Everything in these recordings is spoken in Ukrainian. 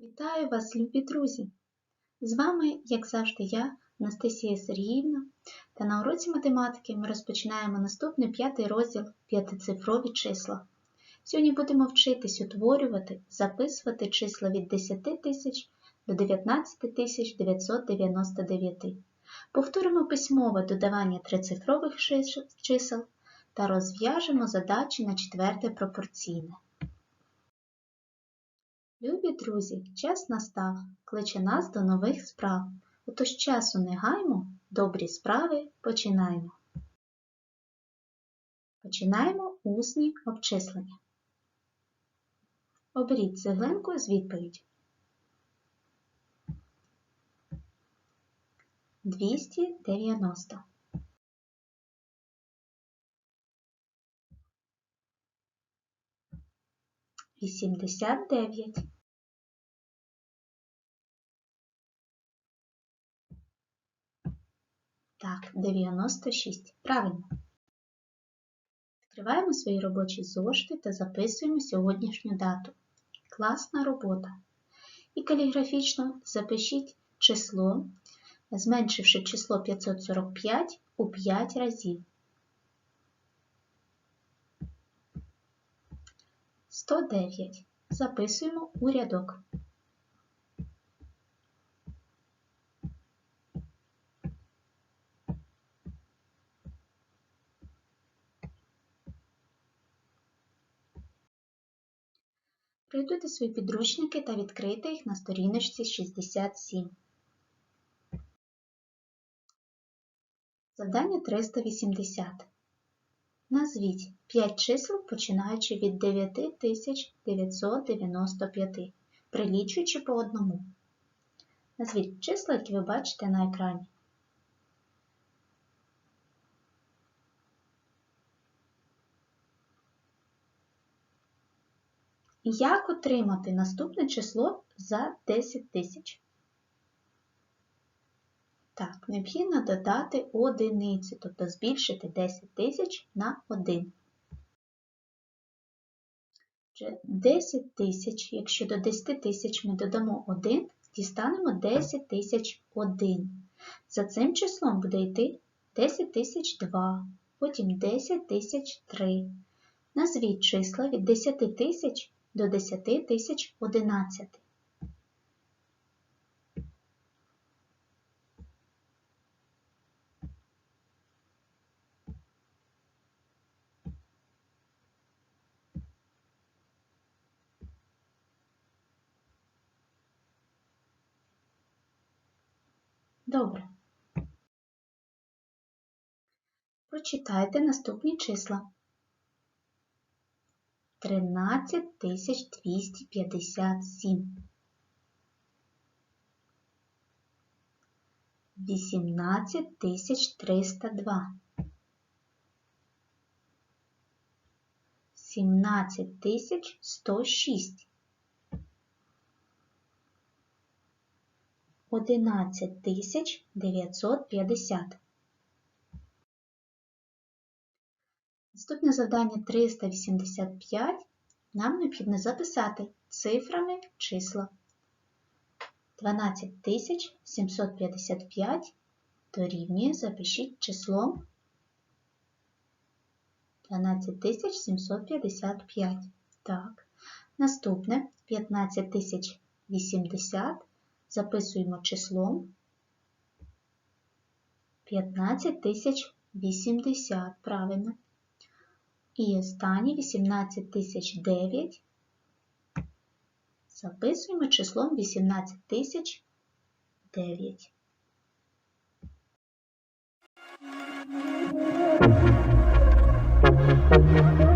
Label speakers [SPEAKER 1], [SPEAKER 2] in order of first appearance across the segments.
[SPEAKER 1] Вітаю вас, любі друзі! З вами, як завжди, я, Анастасія Сергіївна, та на уроці математики ми розпочинаємо наступний п'ятий розділ п'ятицифрові числа. Сьогодні будемо вчитись утворювати, записувати числа від 10 тисяч до 19 тисяч 999. Повторимо письмове додавання трицифрових чисел та розв'яжемо задачі на четверте пропорційне. Любі друзі, час настав, кличе нас до нових справ. Отож часу не гаймо, добрі справи починаємо. Починаємо усні обчислення. Оберіть цеглинку з відповідь. 290. Вісімдесят дев'ять. Так, 96. Правильно. Відкриваємо свої робочі зошити та записуємо сьогоднішню дату. Класна робота. І каліграфічно запишіть число, зменшивши число 545 у 5 разів. 109. Записуємо у рядок. Приготуйте свої підручники та відкрийте їх на сторіночці 67. Завдання 380. Назвіть 5 чисел, починаючи від 9995, прилічуючи по одному. Назвіть числа, які ви бачите на екрані. Як отримати наступне число за 10 тисяч? Так, необхідно додати одиницю, тобто збільшити 10 тисяч на 1. Отже, 10 тисяч, якщо до 10 тисяч ми додамо 1, дістанемо 10 тисяч 1. За цим числом буде йти 10 тисяч 2, потім 10 тисяч 3. Назвіть числа від 10 тисяч до 10 тисяч 11. Добре. Прочитайте наступні числа. 13257 18302 17106 11950 Наступне завдання 385 нам необхідно записати цифрами числа. 12755 дорівнює, запишіть числом 12755. Так. Наступне 15080 записуємо числом 15080. Правильно. І останнє 18009. Записуємо числом 18009.
[SPEAKER 2] Thank you.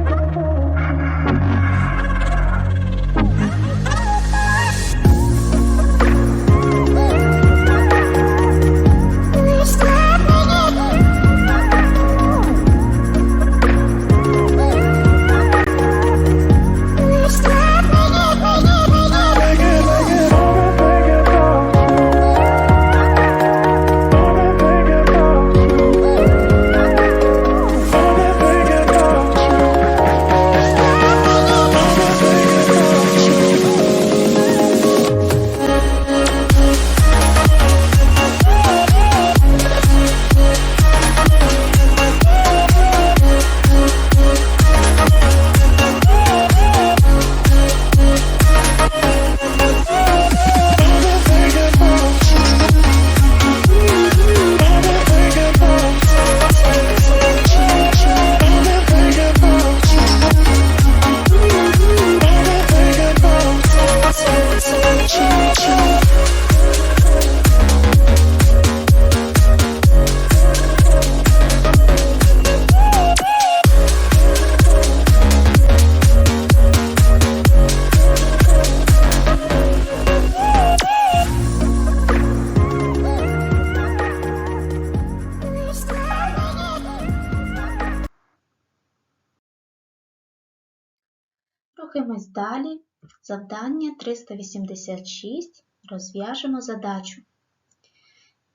[SPEAKER 1] Рухаємось далі. Завдання 386. Розв'яжемо задачу.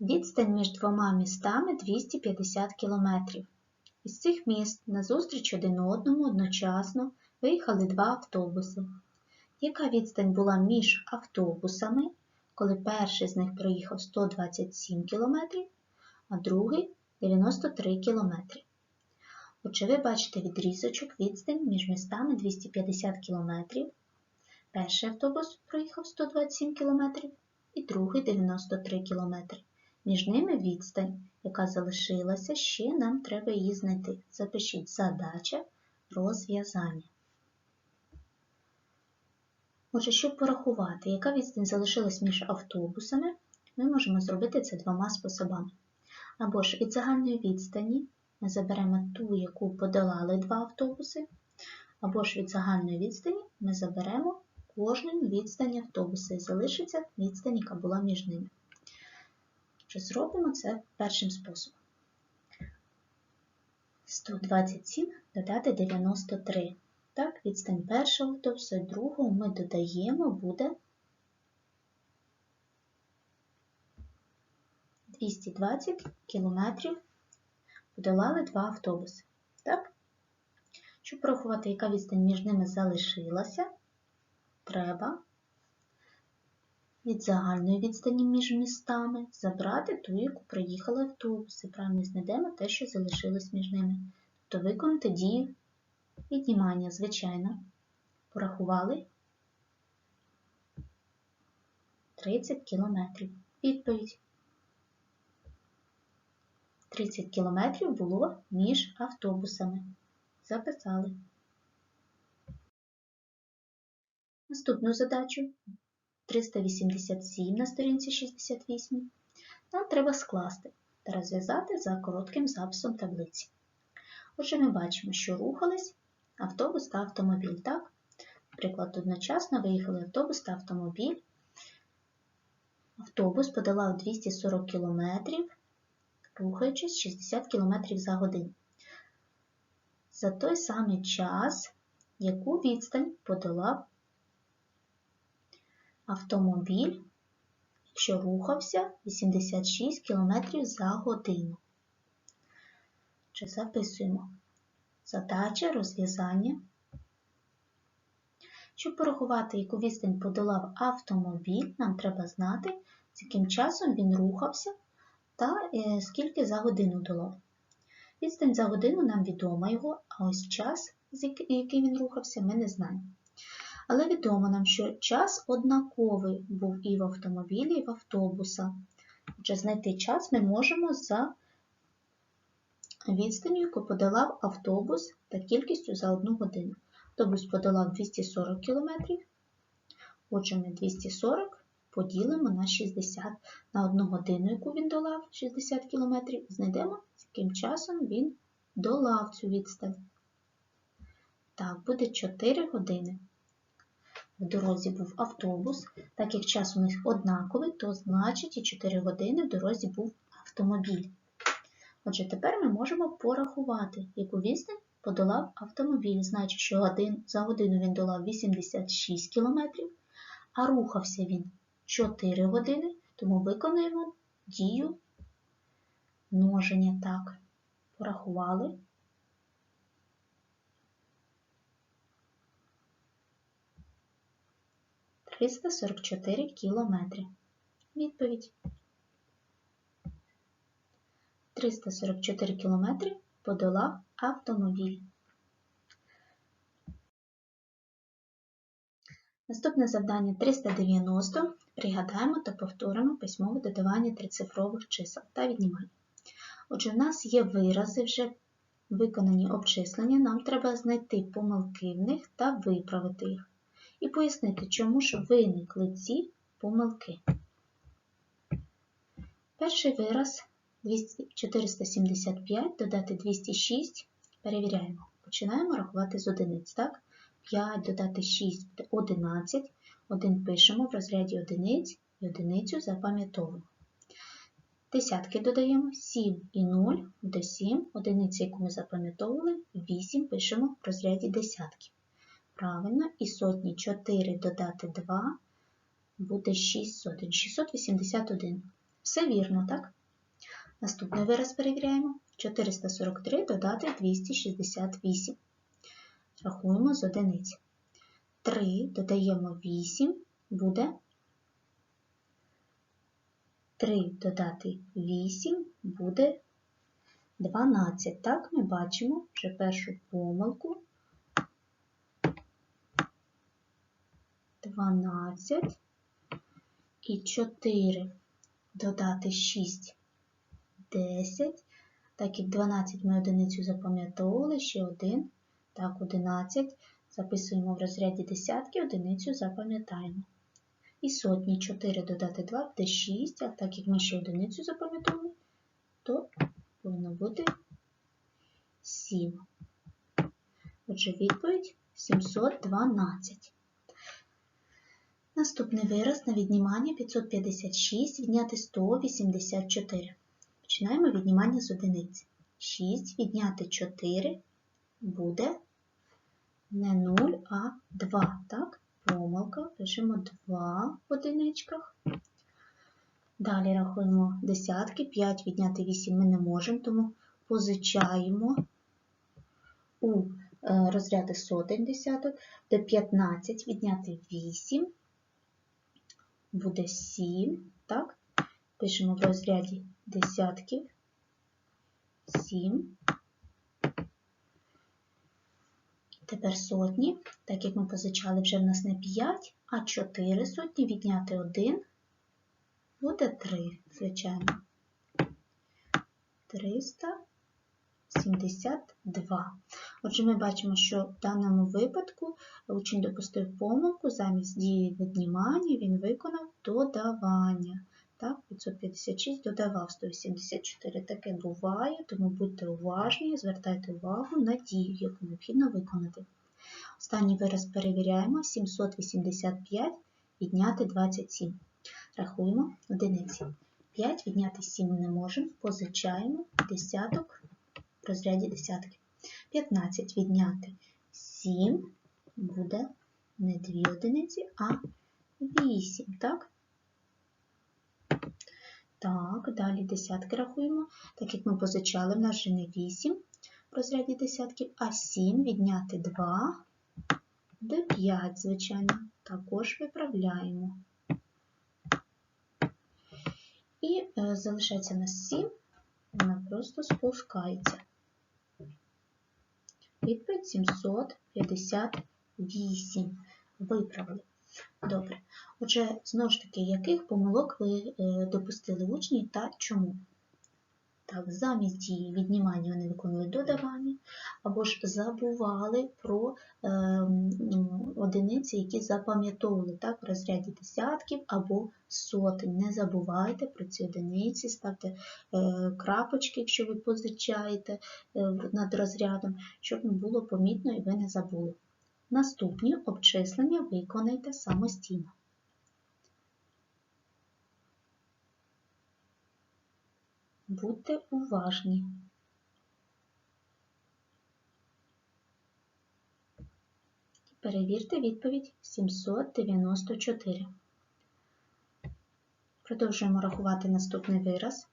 [SPEAKER 1] Відстань між двома містами 250 км. Із цих міст назустріч один одному одночасно виїхали два автобуси. Яка відстань була між автобусами, коли перший з них проїхав 127 км, а другий 93 км? Отже, ви бачите відрізочок відстань між містами 250 км. Перший автобус проїхав 127 км і другий 93 км. Між ними відстань, яка залишилася, ще нам треба її знайти. Запишіть задача розв'язання. Отже, щоб порахувати, яка відстань залишилась між автобусами, ми можемо зробити це двома способами. Або ж від загальної відстані ми заберемо ту, яку подолали два автобуси, або ж від загальної відстані ми заберемо кожну відстань автобуса і залишиться відстань, яка була між ними. Отже, зробимо це першим способом. 127 додати 93. Так, відстань першого автобуса другого ми додаємо, буде 220 кілометрів подолали два автобуси. Так? Щоб порахувати, яка відстань між ними залишилася, треба від загальної відстані між містами забрати ту, яку проїхали автобуси. Правильно знайдемо те, що залишилось між ними. Тобто виконати дію віднімання, звичайно. Порахували 30 кілометрів. Відповідь. 30 кілометрів було між автобусами. Записали. Наступну задачу 387 на сторінці 68 нам треба скласти та розв'язати за коротким записом таблиці. Отже, ми бачимо, що рухались автобус та автомобіль. Так? Наприклад, одночасно виїхали автобус та автомобіль. Автобус подолав 240 км, рухаючись 60 км за годину. За той самий час, яку відстань подолав автомобіль, якщо рухався 86 км за годину. Чи записуємо задача розв'язання. Щоб порахувати, яку відстань подолав автомобіль, нам треба знати, з яким часом він рухався та е, скільки за годину долав. Відстань за годину нам відома його, а ось час, який він рухався, ми не знаємо. Але відомо нам, що час однаковий був і в автомобілі, і в автобуса. Отже, знайти час ми можемо за відстанню, яку подолав автобус та кількістю за одну годину. Автобус подолав 240 км. Отже, ми 240 поділимо на 60 на одну годину, яку він долав 60 км, знайдемо, з яким часом він долав цю відстань. Так, буде 4 години. В дорозі був автобус, так як час у них однаковий, то значить і 4 години в дорозі був автомобіль. Отже, тепер ми можемо порахувати, яку відстань подолав автомобіль, значить, що за годину він долав 86 км, а рухався він 4 години, тому виконуємо дію множення. Так, порахували. Триста сорок чотири кілометри. Відповідь. 344 км подолав автомобіль. Наступне завдання 390. Пригадаємо та повторимо письмове додавання трицифрових чисел та віднімання. Отже, в нас є вирази, вже виконані обчислення, нам треба знайти помилки в них та виправити їх. І пояснити, чому ж виникли ці помилки. Перший вираз 475 додати 206, перевіряємо. Починаємо рахувати з одиниць. так? 5 додати 6 буде 11. 1 пишемо в розряді одиниць і одиницю запам'ятовуємо. Десятки додаємо 7 і 0 буде 7. Одиниця, яку ми запам'ятовували, 8 пишемо в розряді десятків. Правильно, і сотні 4 додати 2 буде 6 сотень. 681. Все вірно, так? Наступний вираз перевіряємо. 443 додати 268. Рахуємо з одиниць. 3 додаємо 8, буде 3 додати 8 буде 12. Так, ми бачимо вже першу помилку. 12 і 4 додати 6 10. Так як 12 ми одиницю запам'ятовували, ще один. Так, 11. Записуємо в розряді десятки, одиницю запам'ятаємо. І сотні 4 додати 2 буде 6, а так як ми ще одиницю запам'ятовували, то повинно бути 7. Отже, відповідь 712. Наступний вираз на віднімання 556 відняти 184. Починаємо віднімання з одиниці. 6 відняти 4 буде не 0, а 2. Так? Помилка. Пишемо 2 в одиничках. Далі рахуємо десятки. 5 відняти 8 ми не можемо, тому позичаємо у е, розряди сотень десяток, де 15 відняти 8 буде 7. Так? Пишемо в розряді десятків 7. Тепер сотні, так як ми позичали вже в нас не 5, а 4 сотні відняти 1 буде 3, звичайно. 372. Отже, ми бачимо, що в даному випадку учень допустив помилку, замість дії віднімання він виконав додавання. Так, 556 додавав 184. Таке буває, тому будьте уважні, звертайте увагу на дію, яку необхідно виконати. Останній вираз перевіряємо: 785 відняти 27. Рахуємо одиниці. 5 відняти 7 не можемо, позичаємо десяток в розряді десятки. 15 відняти 7 буде не 2 одиниці, а 8. Так? Так, далі десятки рахуємо. Так як ми позичали, в нас вже не 8 в розряді десятків, а 7 відняти 2 буде 5, звичайно. Також виправляємо. І е, залишається на 7, вона просто спускається. Відповідь 758. Виправили. Добре. Отже, знову ж таки, яких помилок ви е, допустили учні та чому? Так, замість дії віднімання вони виконували додавання, або ж забували про е, одиниці, які запам'ятовували в розряді десятків або сотень. Не забувайте про ці одиниці, ставте е, крапочки, якщо ви позичаєте е, над розрядом, щоб було помітно і ви не забули. Наступні обчислення виконайте самостійно. Будьте уважні. Перевірте відповідь 794. Продовжуємо рахувати наступний вираз.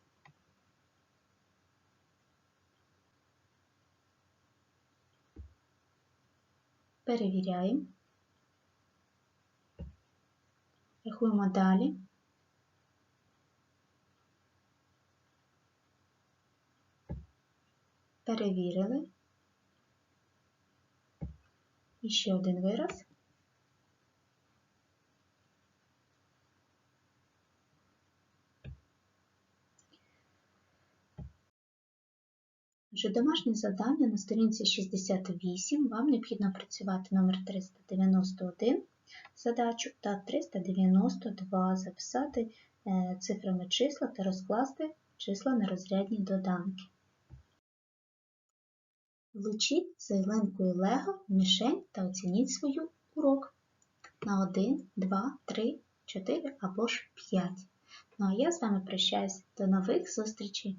[SPEAKER 1] Перевіряємо. Рахуємо далі. Перевірили. І ще один вираз. Вже домашнє завдання на сторінці 68 вам необхідно працювати номер 391 задачу та 392 записати е, цифрами числа та розкласти числа на розрядні доданки. Влучіть зеленкою лего мішень та оцініть свою урок на 1, 2, 3, 4 або ж 5. Ну а я з вами прощаюсь. До нових зустрічей!